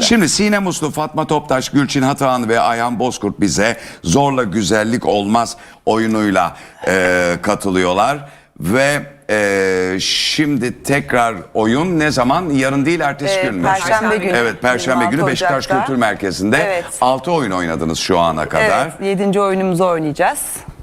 Şimdi Sinem Uslu, Fatma Toptaş, Gülçin Hatahan ve Ayhan Bozkurt bize Zorla Güzellik Olmaz oyunuyla e, katılıyorlar. Ve e, şimdi tekrar oyun ne zaman? Yarın değil ertesi Ee, gün mü? Perşembe günü. Evet Perşembe 26 günü Beşiktaş Ocak'ta. Kültür Merkezi'nde Evet. 6 oyun oynadınız şu ana kadar. Evet, yedinci oyunumuzu oynayacağız.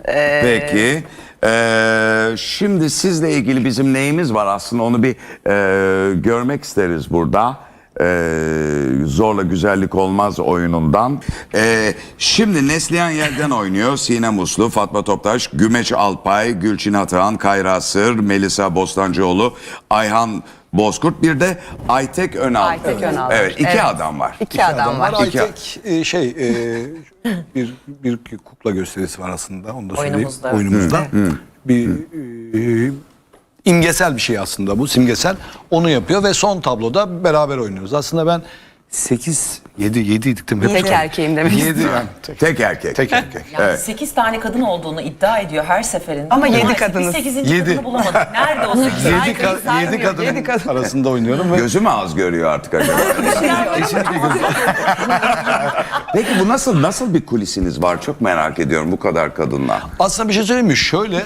Ee, Peki. Ee, şimdi sizle ilgili bizim neyimiz var aslında onu bir e, görmek isteriz burada. Ee, Zorla Güzellik Olmaz oyunundan. Ee, şimdi Neslihan Yelden oynuyor. Sinem Uslu, Fatma Toptaş, Gümeç Alpay, Gülçin Atahan, Kayra Sır, Melisa Bostancıoğlu, Ayhan Bozkurt bir de Aytek Önal. Aytek Önal. Evet iki Evet. adam var. İki adam var. İki- Aytek e, şey e, bir bir kukla gösterisi var aslında onu da söyleyeyim. Oyunumuzda. Oyunumuzda. Bir e, imgesel bir şey aslında bu simgesel. Onu yapıyor ve son tabloda beraber oynuyoruz. Aslında ben 8 7 7 idik değil mi? Tek erkeğim demek 7 ben tek, Tek erkek. tek erkek. Yani Evet. 8 tane kadın olduğunu iddia ediyor her seferinde. Ama yedi Maalesef kadınız. Biz 8. Yedi. kadını bulamadık. Nerede o 8? 7 Saygıyı ka- saymıyor, yedi kadın yedi kadın. arasında oynuyorum ve Gözü mü az görüyor artık acaba? Peki bu nasıl nasıl bir kulisiniz var? Çok merak ediyorum bu kadar kadınla. Aslında bir şey söyleyeyim mi? Şöyle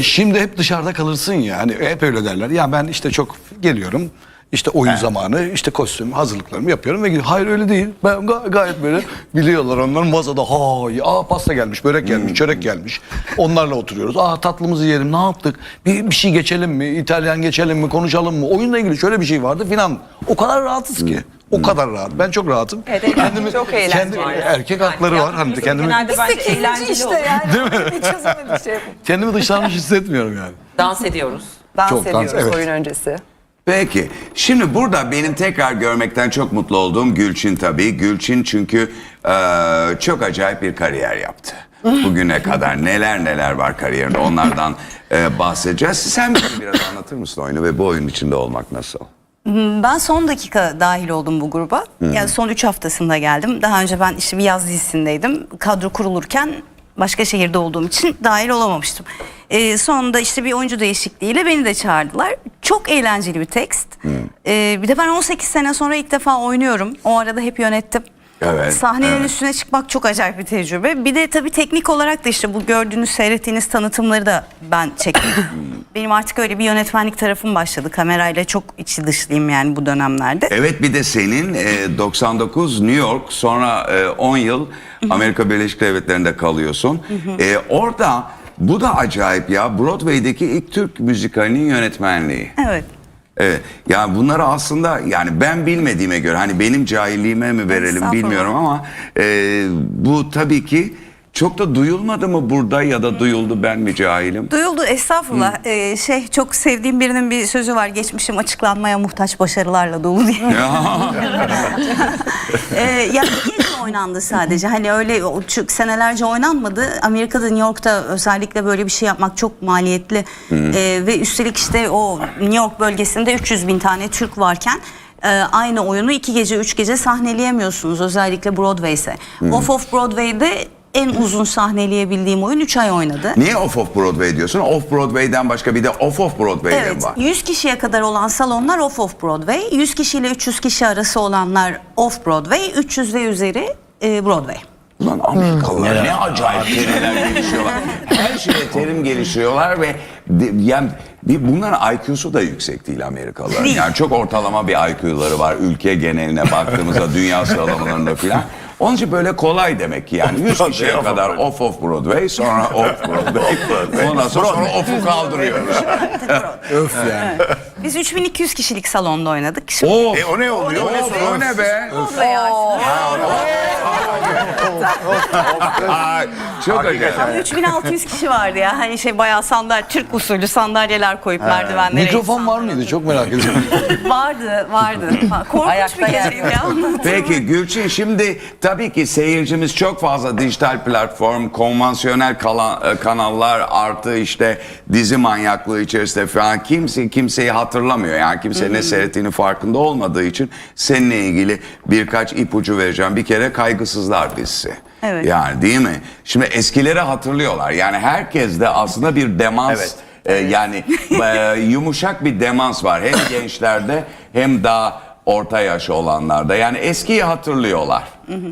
şimdi hep dışarıda kalırsın ya. Hani hep öyle derler. Ya ben işte çok geliyorum. İşte oyun zamanı, işte kostüm hazırlıklarımı yapıyorum ve gidiyorum. Hayır öyle değil. Ben ga- gayet böyle biliyorlar onlar masada. Hay, aa pasta gelmiş, börek gelmiş, çörek gelmiş. Onlarla oturuyoruz. Aa tatlımızı yiyelim. Ne yaptık? Bir, bir şey geçelim mi? İtalyan geçelim mi? Konuşalım mı? Oyunla ilgili şöyle bir şey vardı filan. O kadar rahatız ki. O kadar rahat. Ben çok rahatım. Evet, evet. Çok eğlenceli. kendi erkek hakları var. Hani kendimi Genelde bence Sekizinci eğlenceli işte yani. Değil mi? Hiç çözemedik şey. kendimi dışlanmış hissetmiyorum yani. Dans ediyoruz. Dans Çok dans, ediyoruz evet. oyun öncesi. Peki. Şimdi burada benim tekrar görmekten çok mutlu olduğum Gülçin tabii. Gülçin çünkü e, çok acayip bir kariyer yaptı. Bugüne kadar neler neler var kariyerinde onlardan e, bahsedeceğiz. Sen bize biraz anlatır mısın oyunu ve bu oyun içinde olmak nasıl? Ben son dakika dahil oldum bu gruba. Yani son 3 haftasında geldim. Daha önce ben işte bir yaz dizisindeydim. Kadro kurulurken başka şehirde olduğum için dahil olamamıştım. Ee, sonunda işte bir oyuncu değişikliğiyle beni de çağırdılar. Çok eğlenceli bir tekst. Ee, bir de ben 18 sene sonra ilk defa oynuyorum. O arada hep yönettim. Evet, Sahnenin evet. üstüne çıkmak çok acayip bir tecrübe. Bir de tabii teknik olarak da işte bu gördüğünüz, seyrettiğiniz tanıtımları da ben çektim. Benim artık öyle bir yönetmenlik tarafım başladı. Kamerayla çok içi dışlıyım yani bu dönemlerde. Evet bir de senin e, 99 New York sonra e, 10 yıl Amerika Birleşik Devletleri'nde kalıyorsun. E, orada bu da acayip ya Broadway'deki ilk Türk müzikalinin yönetmenliği. Evet. Evet. Ya bunları aslında yani ben bilmediğime göre hani benim cahilliğime mi verelim bilmiyorum ama e, bu tabii ki çok da duyulmadı mı burada ya da duyuldu ben mi cahilim? Duyuldu estağfurullah. Ee, şey çok sevdiğim birinin bir sözü var. Geçmişim açıklanmaya muhtaç başarılarla dolu diye. Ee, ya bir kez oynandı sadece. Hani öyle o çok senelerce oynanmadı. Amerika'da New York'ta özellikle böyle bir şey yapmak çok maliyetli. Ee, ve üstelik işte o New York bölgesinde 300 bin tane Türk varken e, aynı oyunu iki gece üç gece sahneleyemiyorsunuz özellikle Broadway ise. Off Off Broadway'de en uzun sahneleyebildiğim oyun 3 ay oynadı. Niye off off Broadway diyorsun? Off Broadway'den başka bir de off off Broadway'de Evet, var? 100 kişiye kadar olan salonlar off off Broadway, 100 kişi ile 300 kişi arası olanlar off Broadway, 300 ve üzeri e, Broadway. Ulan Amerikalılar ne acayip terimler gelişiyorlar. Her şeye terim geliştiriyorlar ve de- yani bir- bunların IQ'su da yüksek değil Amerikalıların. Değil. Yani çok ortalama bir IQ'ları var ülke geneline baktığımızda dünya sıralamalarında filan. Onun için böyle kolay demek ki yani 100 kişiye kadar off off Broadway sonra off Broadway. Ondan sonra, sonra off'u kaldırıyoruz. Öf yani. Biz 3200 kişilik salonda oynadık. Şimdi Oh, E o ne oluyor? O ne o ne be? Ay, çok acayip. Ama 3600 kişi vardı ya. Hani şey bayağı sandalye, Türk usulü sandalyeler koyup merdivenlere. Mikrofon var mıydı? Çok merak ediyorum. Vardı, vardı. Korkunç Ayakta bir yer. geceydi ya. Peki Gülçin şimdi tabii ki seyircimiz çok fazla dijital platform, konvansiyonel kala- e, kanallar artı işte dizi manyaklığı içerisinde falan kimse kimseyi hatırlamıyor. Yani kimse ne seyrettiğini farkında olmadığı için seninle ilgili birkaç ipucu vereceğim. Bir kere Kaygısızlar dizisi. Evet. Yani değil mi? Şimdi eskileri hatırlıyorlar. Yani herkes de aslında bir demans Evet. e, yani e, yumuşak bir demans var hem gençlerde hem daha orta yaş olanlarda. Yani eskiyi hatırlıyorlar.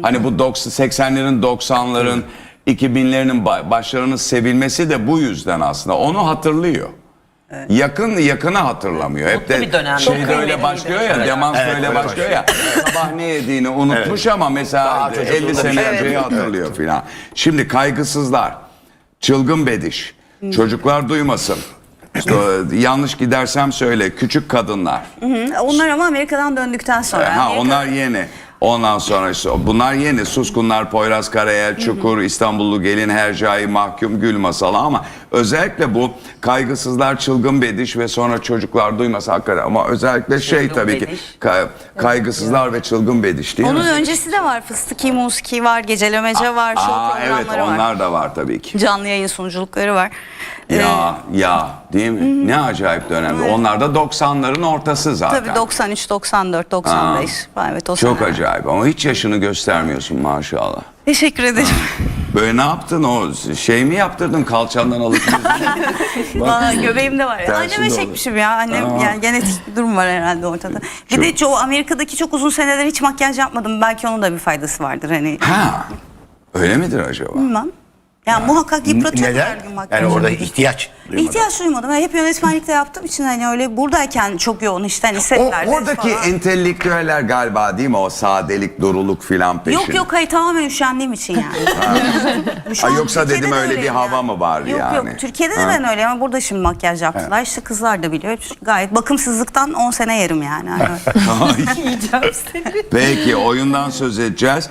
Hani bu 90 80'lerin 90'ların 2000'lerin ba- başlarının sevilmesi de bu yüzden aslında. Onu hatırlıyor. Yakın yakını hatırlamıyor. Hep Mutlu de bir dönem. şeyde Çok öyle başlıyor ya, demans Evet, öyle başlıyor ya. Sabah ne yediğini unutmuş ama mesela Daha çocukluğunda 50 bir sene şey- önceyi Evet. hatırlıyor filan. Şimdi kaygısızlar, çılgın bediş, çocuklar duymasın. İşte o, yanlış gidersem söyle, küçük kadınlar. Hı, Onlar ama Amerika'dan döndükten sonra. Ha Amerika- onlar yeni. Ondan sonra işte bunlar yeni. Suskunlar, Poyraz Karayel, Çukur, İstanbullu Gelin, Hercai, Mahkum, Gül Masalı ama özellikle bu kaygısızlar, çılgın bediş ve sonra çocuklar duymasa hakikaten ama özellikle şey Çılgın tabii ki bediş. kay- kaygısızlar ve çılgın bediş değil Onun mi? öncesi de var. Fıstıki Muski var, gecelemece var, show Aa evet programları var. onlar da var tabii ki. Canlı yayın sunuculukları var. Ya ya değil mi? Ne acayip dönemdi. Onlar da 90'ların ortası zaten. Tabii 93, 94, 95. Evet o Çok seneler. acayip ama hiç yaşını göstermiyorsun maşallah. Teşekkür ederim. Böyle ne yaptın o şey mi yaptırdın kalçandan alıp Valla göbeğimde var. Tersi Anneme çekmişim ya. Annem yani genetik bir durum var herhalde ortada. Bir de çoğu Amerika'daki çok uzun seneler hiç makyaj yapmadım. Belki onun da bir faydası vardır hani. Ha öyle midir acaba? Bilmem. Yani muhakkak yıpratıyor her Neden? gün makyaj. Yani orada ihtiyaç duymadan. İhtiyaç duymadım. Ben hep yönetmenlikte yaptığım için hani öyle buradayken çok yoğun işte hani O, setlerde oradaki falan. entelektüeller galiba değil mi o sadelik, duruluk filan peşin. Yok yok hayır tamamen üşendiğim için yani. Şu Ay, an yoksa Türkiye'de dedim de öyle bir öyleyim hava yani. mı var yok, yani? Yok Türkiye'de de Ha. ben öyle ama burada şimdi makyaj yaptılar. İşte kızlar da biliyor. Gayet bakımsızlıktan 10 sene yerim yani. Hani öyle. Peki oyundan söz edeceğiz.